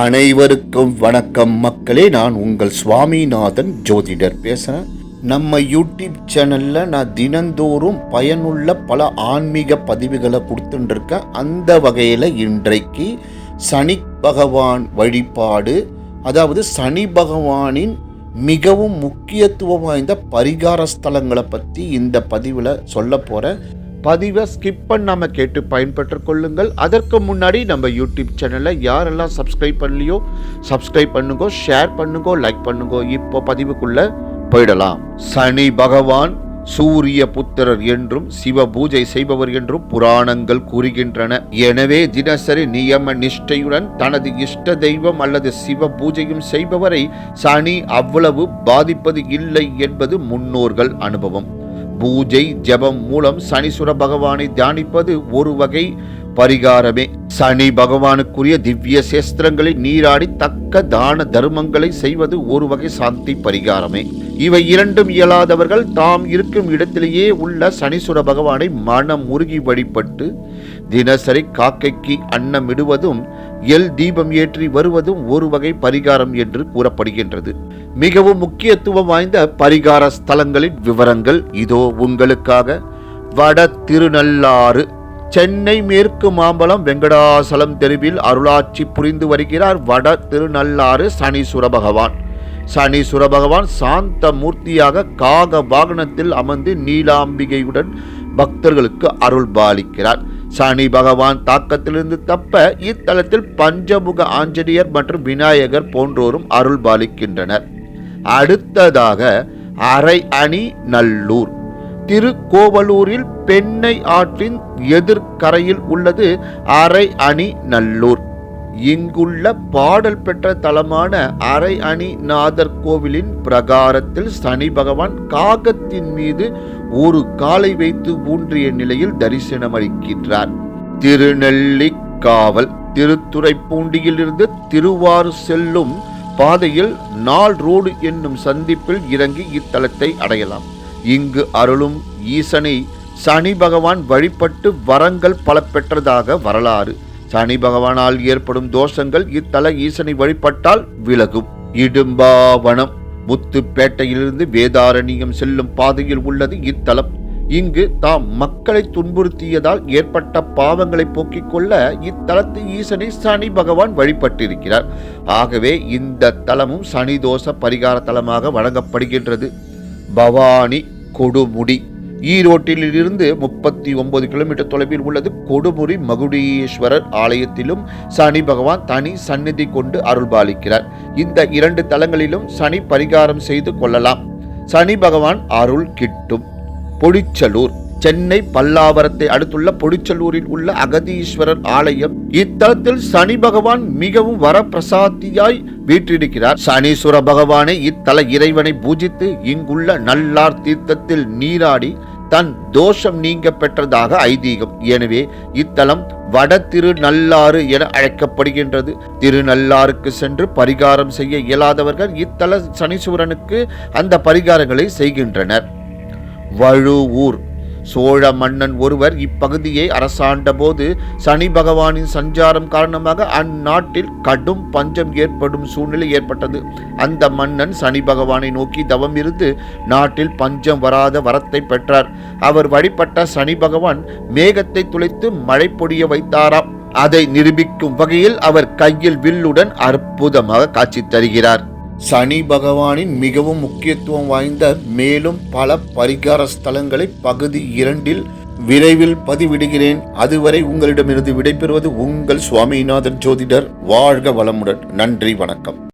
அனைவருக்கும் வணக்கம். மக்களே நான் உங்கள் சுவாமிநாதன் ஜோதிடர் பேசுகிறேன் நம்ம யூடியூப் சேனலில் நான் தினந்தோறும் பயனுள்ள பல ஆன்மீக பதிவுகளை கொடுத்துட்டுருக்கேன். அந்த வகையில் இன்றைக்கு சனி பகவான் வழிபாடு அதாவது சனி பகவானின் மிகவும் முக்கியத்துவம் வாய்ந்த பரிகார ஸ்தலங்களை பற்றி இந்த பதிவில் சொல்ல போகிறேன் பதிவை ஸ்கிப் பண்ணாமல் கேட்டு பயன்பெற்று கொள்ளுங்கள் அதற்கு முன்னாடி நம்ம யூடியூப் சேனலை யாரெல்லாம் சப்ஸ்கிரைப் பண்ணலையோ சப்ஸ்கிரைப் பண்ணுங்க ஷேர் பண்ணுங்க லைக் பண்ணுங்க இப்போ பதிவுக்குள்ள போயிடலாம். சனி பகவான் சூரிய புத்திரர் என்றும் சிவ பூஜை செய்பவர் என்றும் புராணங்கள் கூறுகின்றன. எனவே தினசரி நியம நிஷ்டையுடன் தனது இஷ்ட தெய்வம் அல்லது சிவ பூஜையும் செய்பவரை சனி அவ்வளவு பாதிப்பது இல்லை என்பது முன்னோர்கள் அனுபவம். பூஜை ஜெபம் மூலம் சனீஸ்வர பகவானை தியானிப்பது ஒரு வகை பரிகாரமே. சனி பகவானுக்குரிய திவ்ய சேஸ்திரங்களை நீராடி தக்க தான தர்மங்களை செய்வது ஒரு வகை சாந்தி பரிகாரமே. இவை இரண்டும் இயலாதவர்கள் தாம் இருக்கும் இடத்திலேயே உள்ள சனீஸ்வர பகவானை மனம் முருகி வழிபட்டு தினசரி காக்கைக்கு அன்னம் இடுவதும் எல் தீபம் ஏற்றி வருவதும் ஒரு வகை பரிகாரம் என்று கூறப்படுகின்றது. மிகவும் முக்கியத்துவம் வாய்ந்த பரிகார ஸ்தலங்களின் விவரங்கள் இதோ உங்களுக்காக. வட திருநள்ளாறு சென்னை மேற்கு மாம்பலம் வெங்கடாசலம் தெருவில் அருளாட்சி புரிந்து வருகிறார் வட திருநள்ளாறு சனீஸ்வர பகவான். சனீஸ்வர பகவான் சாந்த மூர்த்தியாக காக வாகனத்தில் அமர்ந்து நீலாம்பிகையுடன் பக்தர்களுக்கு அருள் பாலிக்கிறார். சனி பகவான் தாக்கத்திலிருந்து தப்ப இத்தலத்தில் பஞ்சமுக ஆஞ்சநேயர் மற்றும் விநாயகர் போன்றோரும் அருள் பாலிக்கின்றனர். அடுத்ததாக அரை அணி நல்லூர். திருக்கோவலூரில் பெண்ணை ஆற்றின் எதிர்கரையில் உள்ளது அரை அணி நல்லூர். இங்குள்ள பாடல் பெற்ற தலமான அரை அணி நாதர் கோவிலின் பிரகாரத்தில் சனி பகவான் காகத்தின் மீது ஒரு காலை வைத்து ஊன்றிய நிலையில் தரிசனம் அளிக்கின்றார் திருநெல்லிக்காவல் திருத்துறைப்பூண்டியிலிருந்து திருவாறு செல்லும் பாதையில் நாள் ரோடு என்னும் சந்திப்பில் இறங்கி இத்தலத்தை அடையலாம். இங்கு அருளும் ஈசனை சனி பகவான் வழிபட்டு வரங்கள் பல பெற்றதாக வரலாறு. சனி பகவானால் ஏற்படும் தோஷங்கள் இத்தல ஈசனை வழிபட்டால் விலகும். இடும்பாவனம். முத்துப்பேட்டையிலிருந்து வேதாரண்யம் செல்லும் பாதையில் உள்ளது இத்தலம். இங்கு தாம் மக்களை துன்புறுத்தியதால் ஏற்பட்ட பாவங்களை போக்கிக் கொள்ள இத்தலத்து ஈசனை சனி பகவான் வழிபட்டிருக்கிறார். ஆகவே இந்த தலமும் சனி தோஷ பரிகார தலமாக வழங்கப்படுகின்றது. பவானி கொடுமுடி. ஈரோட்டில் இருந்து முப்பத்தி ஒன்பது கிலோமீட்டர் தொலைவில் உள்ளது. கொடுமுடி மகுடீஸ்வரர் ஆலயத்திலும் சனி பகவான் தனி சந்நிதி கொண்டு அருள்பாலிக்கிறார். இந்த இரண்டு தலங்களிலும் சனி பரிகாரம் செய்து கொள்ளலாம். சனி பகவான் அருள் கிட்டும். பொடிச்சலூர் சென்னை பல்லாவரத்தை அடுத்துள்ள பொடிச்சலூரில் உள்ள அகதீஸ்வரர் ஆலயம் இத்தலத்தில் சனி பகவான் மிகவும் வரப்பிரசாத்தியாய் வீற்றிருக்கிறார். சனீஸ்வர பகவானை இத்தல இறைவனை பூஜித்து இங்குள்ள நல்லார் தீர்த்தத்தில் நீராடி தன் தோஷம் நீங்க பெற்றதாக ஐதீகம். எனவே இத்தலம் வட திருநள்ளாறு என அழைக்கப்படுகின்றது. திருநள்ளாருக்கு சென்று பரிகாரம் செய்ய இயலாதவர்கள் இத்தல சனீஸ்வரனுக்கு அந்த பரிகாரங்களை செய்கின்றனர். வழுவூர் சோழ மன்னன் ஒருவர் இப்பகுதியை அரசாண்டபோது சனி பகவானின் சஞ்சாரம் காரணமாக அந்நாட்டில் கடும் பஞ்சம் ஏற்படும் சூழ்நிலை ஏற்பட்டது. அந்த மன்னன் சனி பகவானை நோக்கி தவம் இருந்து நாட்டில் பஞ்சம் வராத வரத்தை பெற்றார். அவர் வழிபட்ட சனி பகவான் மேகத்தை துளைத்து மழை பொழிய வைத்தாராம். அதை நிரூபிக்கும் வகையில் அவர் கையில் வில்லுடன் அற்புதமாக காட்சி தருகிறார். சனி பகவானின் மிகவும் முக்கியத்துவம் வாய்ந்த மேலும் பல பரிகார ஸ்தலங்களை பகுதி இரண்டில் விரைவில் பதிவிடுகிறேன். அதுவரை உங்களிடமிருந்து விடைபெறுவது உங்கள் சுவாமிநாதன் ஜோதிடர். வாழ்க வளமுடன். நன்றி வணக்கம்.